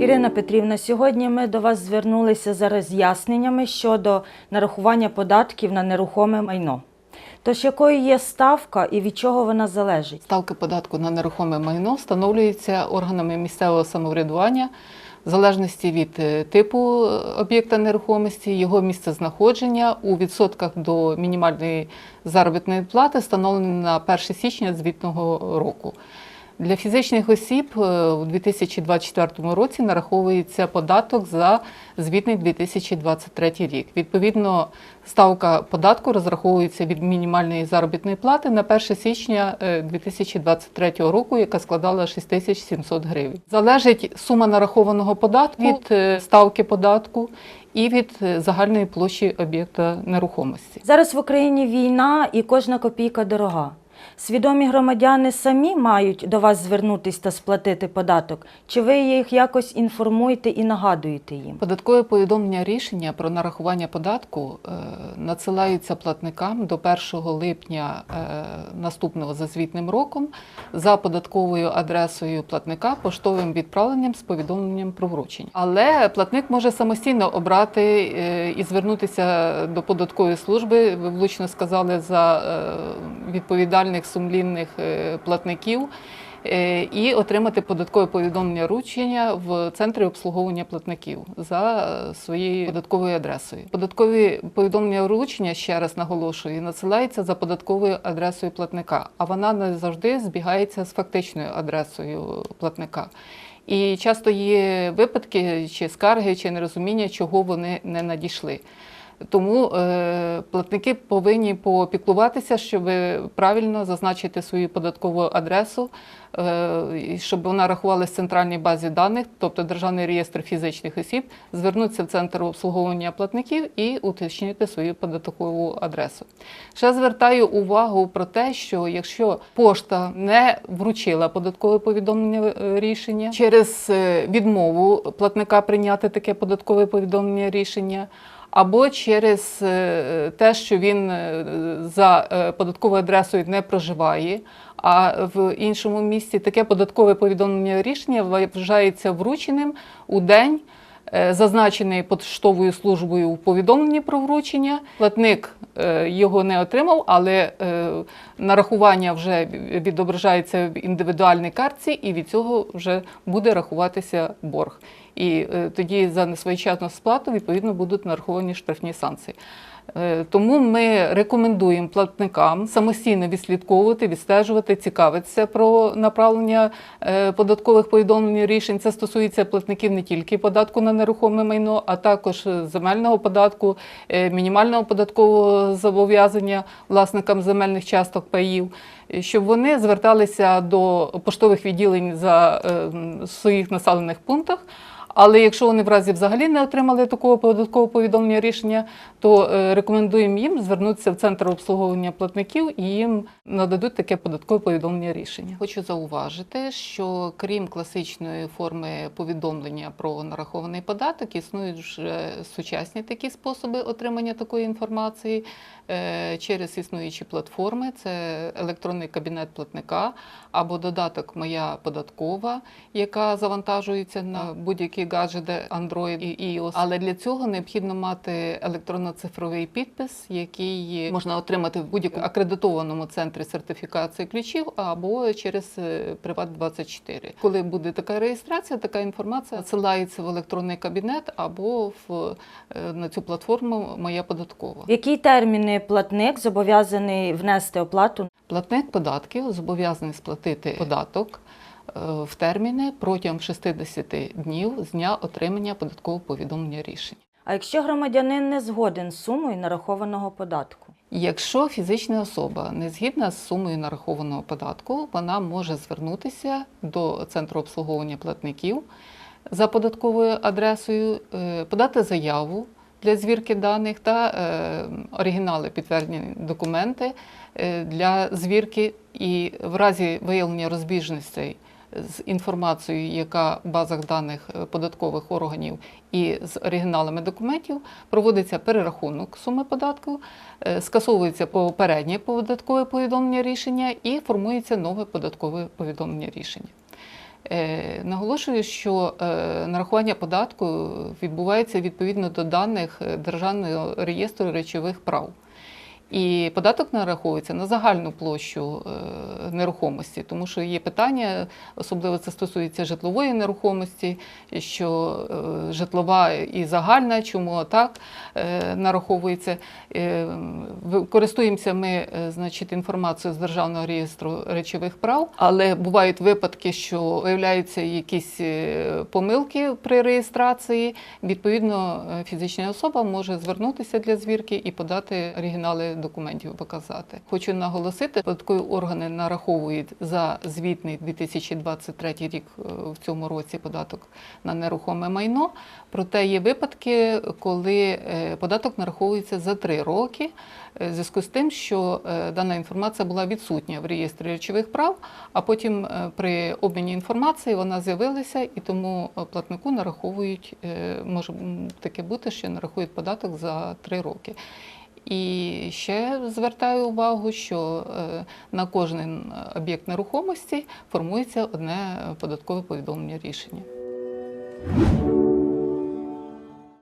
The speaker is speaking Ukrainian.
Ірина Петрівна, сьогодні ми до вас звернулися за роз'ясненнями щодо нарахування податків на нерухоме майно. Тож якою є ставка і від чого вона залежить? Ставки податку на нерухоме майно встановлюються органами місцевого самоврядування в залежності від е, типу е, об'єкта нерухомості, його місцезнаходження у відсотках до мінімальної заробітної плати, встановленої на 1 січня звітного року. Для фізичних осіб е, у 2024 році нараховується податок за звітний 2023 рік. Відповідно, ставка податку розраховується від мінімальної заробітної плати на 1 січня е, 2023 року, яка складала 6700 гривень. Залежить сума нарахованого податку від е, ставки податку і від е, загальної площі об'єкта нерухомості. Зараз в Україні війна і кожна копійка дорога. Свідомі громадяни самі мають до вас звернутися та сплатити податок, чи ви їх якось інформуєте і нагадуєте їм? Податкове повідомлення рішення про нарахування податку е, надсилаються платникам до 1 липня е, наступного за звітним роком за податковою адресою платника поштовим відправленням з повідомленням про вручення. Але платник може самостійно обрати е, і звернутися до податкової служби. Ви влучно сказали за е, відповідальних сумлінних е, платників е, і отримати податкове повідомлення вручення в центрі обслуговування платників за е, своєю податковою адресою. Податкові повідомлення вручення, ще раз наголошую, надсилаються за податковою адресою платника, а вона не завжди збігається з фактичною адресою платника. І часто є випадки чи скарги, чи нерозуміння, чого вони не надійшли. Тому е, платники повинні попіклуватися, щоб правильно зазначити свою податкову адресу, е, щоб вона рахувалася в центральній базі даних, тобто Державний реєстр фізичних осіб, звернутися в центр обслуговування платників і уточнити свою податкову адресу. Ще звертаю увагу про те, що якщо пошта не вручила податкове повідомлення е, рішення через відмову платника прийняти таке податкове повідомлення рішення або через е, те, що він е, за е, податковою адресою не проживає, а в іншому місці таке податкове повідомлення рішення вважається врученим у день. Зазначений поштовою службою у повідомленні про вручення. Платник його не отримав, але е, нарахування вже відображається в індивідуальній картці, і від цього вже буде рахуватися борг. І е, тоді за несвоєчасну сплату відповідно будуть нараховані штрафні санкції. Е, Тому ми рекомендуємо платникам самостійно відслідковувати, відстежувати, цікавитися про направлення е, податкових повідомлень рішень. Це стосується платників не тільки податку на нерухоме майно, а також земельного податку, е, мінімального податкового зобов'язання власникам земельних часток паїв. Щоб вони зверталися до поштових відділень за своїх населених пунктах. Але якщо вони в разі взагалі не отримали такого податкового повідомлення рішення, то е, рекомендуємо їм звернутися в центр обслуговування платників і їм нададуть таке податкове повідомлення рішення. Хочу зауважити, що крім класичної форми повідомлення про нарахований податок, існують вже сучасні такі способи отримання такої інформації е, через існуючі платформи. Це електронний кабінет платника або додаток Моя податкова, яка завантажується на гаджети Android і iOS. Але для цього необхідно мати електронно-цифровий підпис, який можна отримати в будь-якому акредитованому центрі сертифікації ключів або через е, Приват24. Коли буде така реєстрація, така інформація надсилається в електронний кабінет або в е, на цю платформу Моя податкова. Які терміни платник зобов'язаний внести оплату? Платник податків зобов'язаний сплатити податок в терміни протягом 60 днів з дня отримання податкового повідомлення рішення. А якщо громадянин не згоден з сумою нарахованого податку? Якщо фізична особа не згідна з сумою нарахованого податку, вона може звернутися до центру обслуговування платників за податковою адресою, е, подати заяву для звірки даних та е, оригінали підтверджені документи е, для звірки, і в разі виявлення розбіжностей з інформацією, яка в базах даних е, податкових органів і з оригіналами документів, проводиться перерахунок суми податку, е, скасовується попереднє податкове повідомлення рішення і формується нове податкове повідомлення рішення. Е, Наголошую, що нарахування податку відбувається відповідно до даних Державного реєстру речових прав. І податок нараховується на загальну площу е, нерухомості, тому що є питання, особливо це стосується житлової нерухомості, що е, житлова і загальна, чому так е, нараховується. Користуємося ми значить, інформацією з Державного реєстру речових прав, але бувають випадки, що виявляються якісь помилки при реєстрації. Відповідно, фізична особа може звернутися для звірки і подати оригінали документів показати. Хочу наголосити, податкові органи нараховують за звітний 2023 рік е, в цьому році податок на нерухоме майно. Проте є випадки, коли е, податок нараховується за три роки, е, в зв'язку з тим, що дана інформація була відсутня в реєстрі речових прав, а потім при обміні інформації вона з'явилася, і тому платнику нараховують, може таке бути, що нарахують податок за три роки. І ще звертаю увагу, що е, на кожен об'єкт нерухомості формується одне податкове повідомлення рішення.